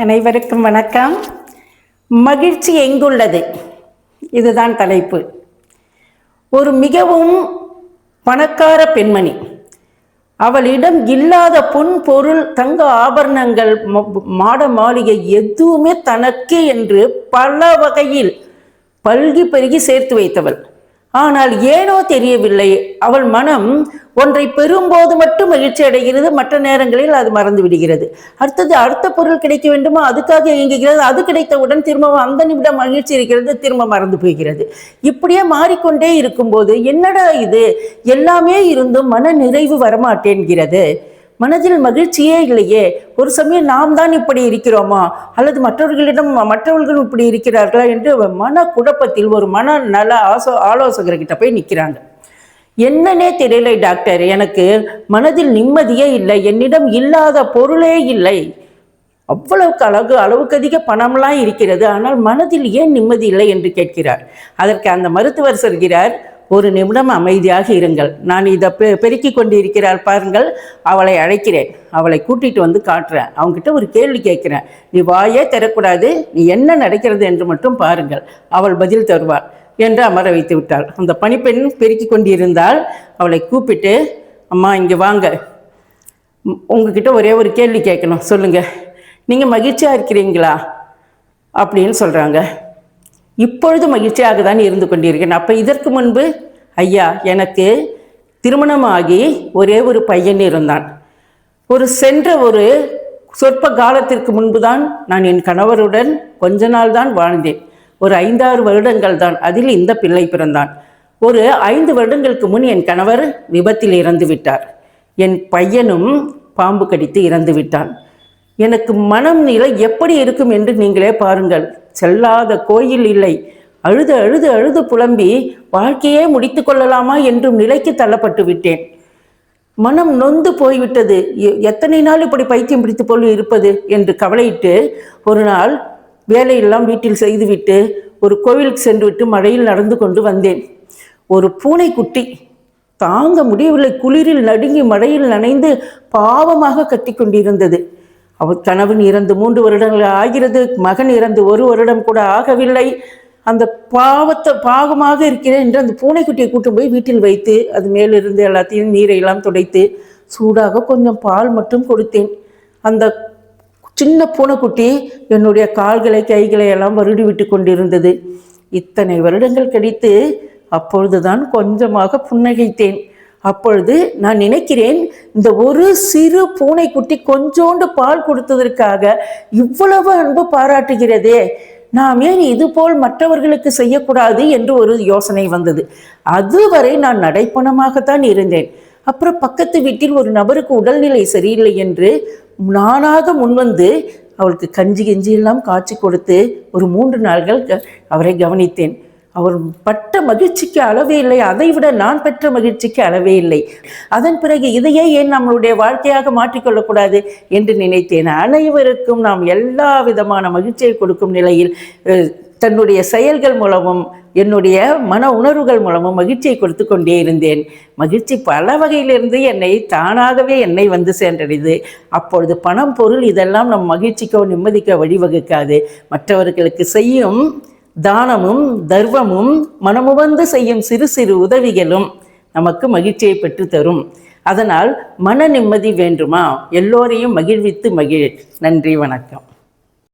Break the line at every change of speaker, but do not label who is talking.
அனைவருக்கும் வணக்கம். மகிழ்ச்சி எங்குள்ளது? இதுதான் தலைப்பு. ஒரு மிகவும் பணக்கார பெண்மணி. அவளிடம் இல்லாத பொன் பொருள் தங்க ஆபரணங்கள் மாட மாளிகை எதுவுமே தனக்கு என்று பல வகையில் பல்கி பெருகி சேர்த்து வைத்தவள். ஆனால் ஏனோ தெரியவில்லை அவள் மனம் ஒன்றை பெறும்போது மட்டும் மகிழ்ச்சி அடைகிறது. மற்ற நேரங்களில் அது மறந்து விடுகிறது. அடுத்தது அடுத்த பொருள் கிடைக்க வேண்டுமா? அதுக்காக இயங்குகிறது. அது கிடைத்தவுடன் திரும்ப அந்த நிமிடம் மகிழ்ச்சி இருக்கிறது. திரும்ப மறந்து போகிறது. இப்படியே மாறிக்கொண்டே இருக்கும்போது என்னடா இது? எல்லாமே இருந்தும் மன நிறைவு வரமாட்டேன்கிறது. மனதில் மகிழ்ச்சியே இல்லையே. ஒரு சமயம் நாம் தான் இப்படி இருக்கிறோமா? அல்லது மற்றவர்களிடம் மற்றவர்களும் இப்படி இருக்கிறார்களா? என்று மன குழப்பத்தில் ஒரு மன நல ஆசோ ஆலோசகர்கிட்ட போய் நிற்கிறாங்க என்னன்னே தெரியல டாக்டர். எனக்கு மனதில் நிம்மதியே இல்லை. என்னிடம் இல்லாத பொருளே இல்லை. அவ்வளவுக்கு அழகு அளவுக்கு அதிக பணம்லாம் இருக்கிறது. ஆனால் மனதில் ஏன் நிம்மதி இல்லை என்று கேட்கிறார். அதற்கு அந்த மருத்துவர் சொல்கிறார் ஒரு நிமிடம் அமைதியாக இருங்கள். நான் இதை பெ பெருக்கி கொண்டு இருக்கிறார் பாருங்கள். அவளை அழைக்கிறேன். அவளை கூட்டிட்டு வந்து காட்டுறேன். அவங்ககிட்ட ஒரு கேள்வி கேட்கிறேன். நீ வாயே தரக்கூடாது நீ என்ன நடக்கிறது என்று மட்டும் பாருங்கள். அவள் பதில் தருவாள். என்று அமர வைத்து விட்டாள். அந்த பணிப்பெண் பெருக்கி கொண்டிருந்தால் அவளை கூப்பிட்டு அம்மா இங்கே வாங்க. உங்ககிட்ட ஒரே ஒரு கேள்வி கேட்கணும். சொல்லுங்க. நீங்கள் மகிழ்ச்சியாக இருக்கிறீங்களா? அப்படின்னு சொல்கிறாங்க இப்பொழுது மகிழ்ச்சியாக தான் இருந்து கொண்டிருக்கேன் அப்போ இதற்கு முன்பு ஐயா எனக்கு திருமணமாகி ஒரே ஒரு பையன் இருந்தான். ஒரு சென்ற ஒரு சொற்ப காலத்திற்கு முன்புதான் நான் என் கணவருடன் கொஞ்ச நாள் தான் வாழ்ந்தேன். ஒரு ஐந்தாறு வருடங்கள் தான் அதில் இந்த பிள்ளை பிறந்தான். ஒரு ஐந்து வருடங்களுக்கு முன் என் கணவர் விபத்தில் இறந்து விட்டார். என் பையனும் பாம்பு கடித்து இறந்து விட்டான். எனக்கு மனம் நிலை எப்படி இருக்கும் என்று நீங்களே பாருங்கள். செல்லாத கோயில் இல்லை. அழுது அழுது அழுது புலம்பி வாழ்க்கையே முடித்து கொள்ளலாமா என்றும் நிலைக்கு தள்ளப்பட்டு விட்டேன். மனம் நொந்து போய்விட்டது. எத்தனை நாள் இப்படி பைத்தியம் பிடித்து போல் இருப்பது? என்று கவலையிட்டு ஒரு நாள் வேலையெல்லாம் வீட்டில் செய்துவிட்டு ஒரு கோவிலுக்கு சென்றுவிட்டு மழையில் நடந்து கொண்டு வந்தேன். ஒரு பூனைக்குட்டி தாங்க முடியவில்லை. குளிரில் நடுங்கி மழையில் நனைந்து பாவமாக கத்தி கொண்டிருந்தது. அவர் கணவன் இறந்து மூன்று வருடங்கள் ஆகிறது. மகன் இறந்து ஒரு வருடம் கூட ஆகவில்லை. அந்த பாவத்தை பாவமாக இருக்கிறேன் என்று அந்த பூனைக்குட்டியை கூட்டு போய் வீட்டில் வைத்து அது மேலிருந்து எல்லாத்தையும் நீரை எல்லாம் துடைத்து சூடாக கொஞ்சம் பால் மட்டும் கொடுத்தேன். அந்த சின்ன பூனைக்குட்டி என்னுடைய கால்களை கைகளை எல்லாம் வருடி விட்டு கொண்டிருந்தது. இத்தனை வருடங்கள் கழித்து அப்பொழுதுதான் கொஞ்சமாக புன்னகைத்தேன். அப்பொழுது நான் நினைக்கிறேன் இந்த ஒரு சிறு பூனைக்குட்டி கொஞ்சோண்டு பால் கொடுத்ததற்காக இவ்வளவு அன்பு பாராட்டுகிறதே. நாம் ஏன் இதுபோல் மற்றவர்களுக்கு செய்யக்கூடாது என்று ஒரு யோசனை வந்தது. அதுவரை நான் நடைப்பணமாகத்தான் இருந்தேன். அப்புறம் பக்கத்து வீட்டில் ஒரு நபருக்கு உடல்நிலை சரியில்லை என்று நானாக முன்வந்து அவளுக்கு கஞ்சி கஞ்சி எல்லாம் காய்ச்சி கொடுத்து ஒரு மூன்று நாள்கள் க- அவரை கவனித்தேன். அவர் பட்ட மகிழ்ச்சிக்கு அளவே இல்லை. அதை விட நான் பெற்ற மகிழ்ச்சிக்கு அளவே இல்லை. அதன் பிறகு இதையே ஏன் நம்மளுடைய வாழ்க்கையாக மாற்றிக்கொள்ளக்கூடாது என்று நினைத்தேன். அனைவருக்கும் நாம் எல்லா விதமான மகிழ்ச்சியை கொடுக்கும் நிலையில் தன்னுடைய செயல்கள் மூலமும் என்னுடைய மன உணர்வுகள் மூலமும் மகிழ்ச்சியை கொடுத்து கொண்டே இருந்தேன். மகிழ்ச்சி பல வகையிலிருந்து என்னை தானாகவே என்னை வந்து சென்றடைது அப்பொழுது பணம் பொருள் இதெல்லாம் நம் மகிழ்ச்சிக்கோ நிம்மதிக்கோ வழிவகுக்காது. மற்றவர்களுக்கு செய்யும் தானமும் தர்வமும் மனமுவந்து செய்யும் சிறு சிறு உதவிகளும் நமக்கு மகிழ்ச்சியை பெற்று தரும். அதனால் மன நிம்மதி வேண்டுமா? எல்லோரையும் மகிழ்வித்து மகிழ். நன்றி வணக்கம்.